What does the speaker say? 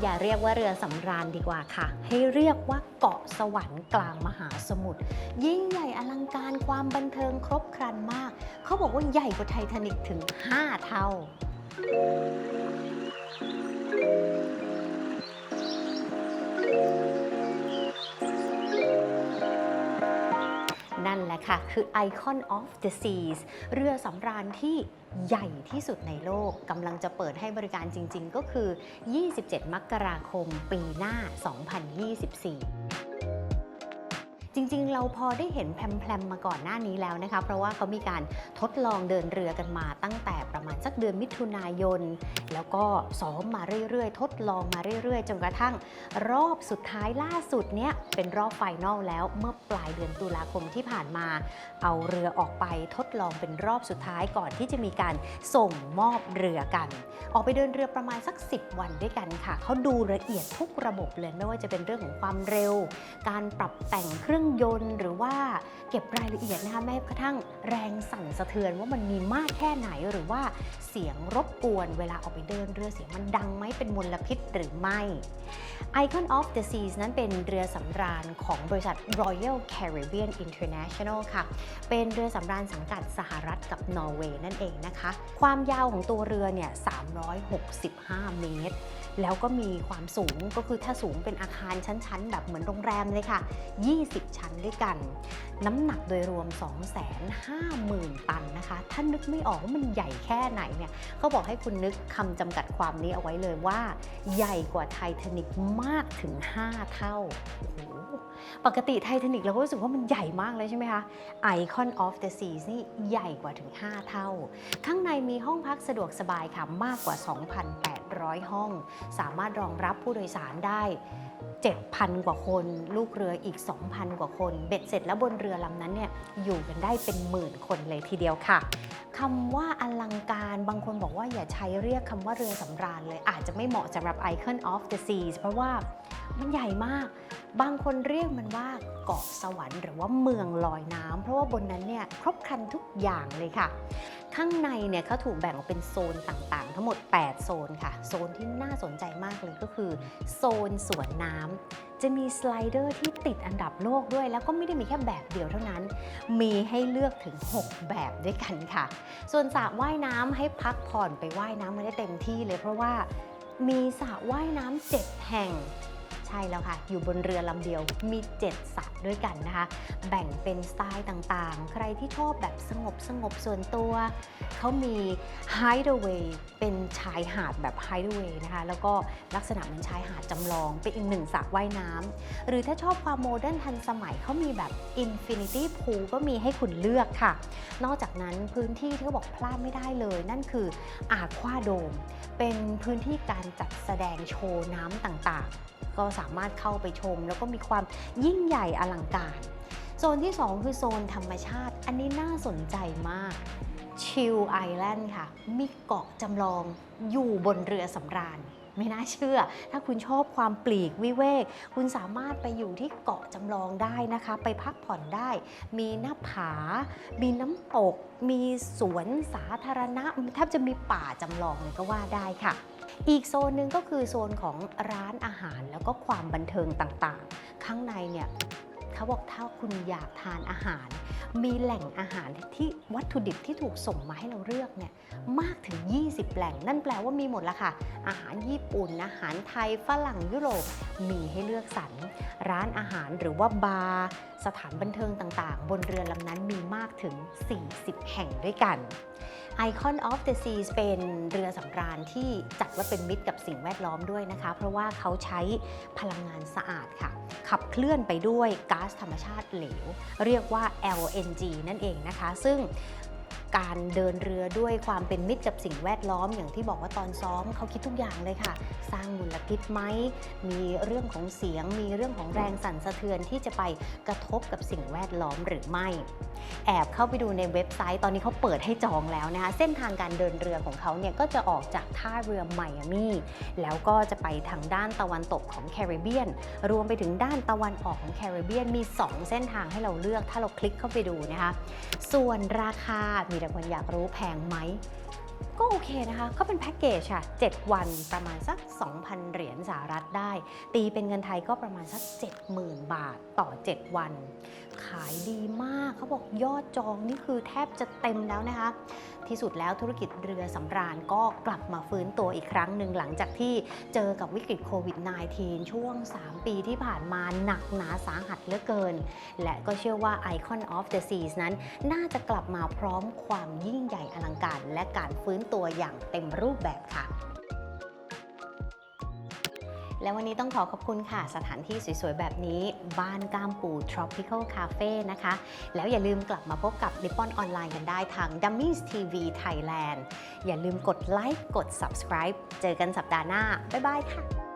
อย่าเรียกว่าเรือสำราญดีกว่าค่ะ ให้เรียกว่าเกาะสวรรค์กลางมหาสมุทรยิ่งใหญ่อลังการความบันเทิงครบครันมาก เขาบอกว่าใหญ่กว่าไททานิกถึง 5 เท่า ค่ะ คือ Icon of the Seas เรือสำราญที่ใหญ่ที่สุดในโลกกำลังจะเปิดให้บริการจริง ๆ ก็คือ 27 มกราคมปีหน้า 2024 จริง ๆ เราพอได้เห็นแพลมๆมาก่อนหน้านี้แล้วนะคะ เพราะว่าเขามีการทดลองเดินเรือกันมาตั้งแต่ประมาณสักเดือนมิถุนายน แล้วก็ซ้อมมาเรื่อยๆ ทดลองมาเรื่อยๆ จนกระทั่งรอบสุดท้ายล่าสุดเนี่ยเป็นรอบไฟนอลแล้วเมื่อปลายเดือนตุลาคมที่ผ่านมา เอาเรือออกไปทดลองเป็นรอบสุดท้ายก่อนที่จะมีการส่งมอบเรือกัน ออกไปเดินเรือประมาณสัก 10 วันด้วยกันค่ะเขาดูละเอียดทุกระบบเลยไม่ว่าจะเป็นเรื่องของความเร็ว การปรับแต่งเครื่องยนต์ หรือว่าเก็บรายละเอียดนะคะแม้กระทั่งแรงสั่นสะเทือนว่ามันมีมากแค่ไหนหรือว่าเสียงรบกวนเวลาออกไปเดินเรือเสียงมันดังไหมเป็นมลพิษหรือไม่ Icon of the Seas นั้นเป็นเรือสำราญของบริษัท Royal Caribbean International ค่ะ เป็นเรือสำราญสังกัดสหรัฐกับนอร์เวย์นั่นเองนะคะ ความยาวของตัวเรือเนี่ย 365 เมตร แล้วก็มีความสูงก็คือถ้าสูงเป็นอาคารชั้น ๆ แบบเหมือนโรงแรมเลยค่ะ 20 ชั้นด้วยกัน น้ำหนักโดยรวม 250,000 ตันนะคะ ถ้านึกไม่ออกว่ามันใหญ่แค่ไหนเนี่ยเขาบอกให้คุณนึกคำจำกัดความนี้เอาไว้เลยว่า ใหญ่กว่าไททานิกมากถึง 5 เท่าโอ้โห ปกติไททานิกเราก็รู้สึกว่ามันใหญ่มากเลยใช่ไหมคะ Icon of the Seas นี่ใหญ่กว่าถึง 5 เท่า ข้างในมีห้องพักสะดวกสบายค่ะ มากกว่า 2,800 ห้อง สามารถรองรับผู้โดยสารได้ 7,000 กว่าคน ลูกเรืออีก 2,000 กว่าคน เบ็ดเสร็จแล้วบนเรือลำนั้นเนี่ยอยู่กันได้เป็นหมื่นคนเลยทีเดียวค่ะคำว่าอลังการบางคนบอกว่าอย่าใช้เรียกคำว่าเรือสำราญเลย อาจจะไม่เหมาะสำหรับ Icon of the Seas เพราะว่ามันใหญ่มาก บางคนเรียกมันว่าเกาะสวรรค์หรือว่าเมืองลอยน้ำเพราะว่าบนนั้นเนี่ยครบครันทุกอย่างเลยค่ะ ข้างในเนี่ยเขาถูกแบ่งออกเป็นโซนต่างๆ ทั้งหมด 8 โซนค่ะ โซนที่น่าสนใจมากเลยก็คือ โซนสวนน้ำจะมีสไลเดอร์ที่ติดอันดับโลกด้วย แล้วก็ไม่ได้มีแค่แบบเดียวเท่านั้น มีให้เลือกถึง 6 แบบด้วยกันค่ะ ส่วนสระว่ายน้ำให้พักผ่อนไปว่ายน้ำมาได้เต็มที่เลย เพราะว่ามีสระว่ายน้ำเจ็ดแห่ง ช่แล้วค่ะ อยู่บนเรือลำเดียวมี 7 สระด้วยกันนะคะ แบ่งเป็นสไตล์ต่างๆ ใครที่ชอบแบบสงบสงบส่วนตัว เขามี Hideaway เป็นชายหาดแบบ Hideaway นะคะ แล้วก็ลักษณะเหมือนชายหาดจำลอง เป็นอีกหนึ่งสระว่ายน้ำ หรือถ้าชอบความโมเดิร์นทันสมัยเขามีแบบ Infinity Pool ก็มีให้คุณเลือกค่ะ นอกจากนั้นพื้นที่ที่เขาบอกพลาดไม่ได้เลย นั่นคืออาควาโดม เป็นพื้นที่การจัดแสดงโชว์น้ำต่างๆก็สามารถเข้าไปชม แล้วก็มีความยิ่งใหญ่อลังการ โซนที่ 2 คือโซนธรรมชาติ อันนี้น่าสนใจมากชิลไอแลนด์ค่ะ มีเกาะจำลองอยู่บนเรือสำราญไม่น่าเชื่อ ถ้าคุณชอบความปลีกวิเวก คุณสามารถไปอยู่ที่เกาะจำลองได้นะคะ ไปพักผ่อนได้ มีหน้าผา มีน้ำตก มีสวนสาธารณะ แทบจะมีป่าจำลองเลยก็ว่าได้ค่ะ อีกโซนหนึ่งก็คือโซนของร้านอาหารแล้วก็ความบันเทิงต่างๆ ข้างในเนี่ย เขาบอกถ้าคุณอยากทานอาหาร มีแหล่งอาหารที่วัตถุดิบที่ถูกส่งมาให้เราเลือกเนี่ยมากถึง 20 แหล่ง นั่นแปลว่ามีหมดละค่ะ อาหารญี่ปุ่น อาหารไทยฝรั่งยุโรปมีให้เลือกสรรร้านอาหารหรือว่าบาร์สถานบันเทิงต่างๆ บนเรือลำนั้นมีมากถึง 40 แห่งด้วยกัน Icon of the Seas เป็นเรือสำราญที่จัดว่าเป็นมิตรกับสิ่งแวดล้อมด้วยนะคะ เพราะว่าเขาใช้พลังงานสะอาดค่ะ ขับเคลื่อนไปด้วยก๊าซธรรมชาติเหลว เรียกว่า LNG นั่นเองนะคะ ซึ่ง การเดินเรือด้วยความเป็นมิตรกับสิ่งแวดล้อมอย่างที่บอกว่าตอนซ้อมเขาคิดทุกอย่างเลยค่ะ สร้างมูลพิษไหมมีเรื่องของเสียง มีเรื่องของแรงสั่นสะเทือนที่จะไปกระทบกับสิ่งแวดล้อมหรือไม่ แอบเข้าไปดูในเว็บไซต์ตอนนี้เขาเปิดให้จองแล้วนะคะเส้นทางการเดินเรือของเขาเนี่ยก็จะออกจากท่าเรือไมอามี่แล้วก็จะไปทางด้านตะวันตกของแคริบเบียน รวมไปถึงด้านตะวันออกของแคริบเบียนมี 2 เส้นทางให้เราเลือกถ้าเราคลิกเข้าไปดูนะคะส่วนราคามีแต่คนอยากรู้แพงไหม ก็โอเคนะคะเขาเป็นแพ็กเกจค่ะ 7 วันประมาณสัก 2,000 เหรียญสหรัฐได้ ตีเป็นเงินไทยก็ประมาณสัก 70,000 บาทต่อ 7 วัน ขายดีมากเขาบอกยอดจองนี่คือแทบจะเต็มแล้วนะคะ ที่สุดแล้วธุรกิจเรือสำราญก็กลับมาฟื้นตัวอีกครั้งหนึ่งหลังจากที่เจอกับวิกฤตโควิด -19 ช่วง 3 ปีที่ผ่านมาหนักหนาสาหัสเหลือเกิน และก็เชื่อว่า Icon of the Seas นั้น น่าจะกลับมาพร้อมความยิ่งใหญ่อลังการและการฟื้นตัวอย่างเต็มรูปแบบค่ะ และวันนี้ต้องขอขอบคุณค่ะ สถานที่สวยๆ แบบนี้ บ้านก้ามปู Tropical Cafe นะคะ แล้วอย่าลืมกลับมาพบกับ Nippon ออนไลน์กันได้ทาง Dummies TV Thailand อย่าลืมกดไลค์กด subscribe เจอกันสัปดาห์หน้า บ๊ายบายค่ะ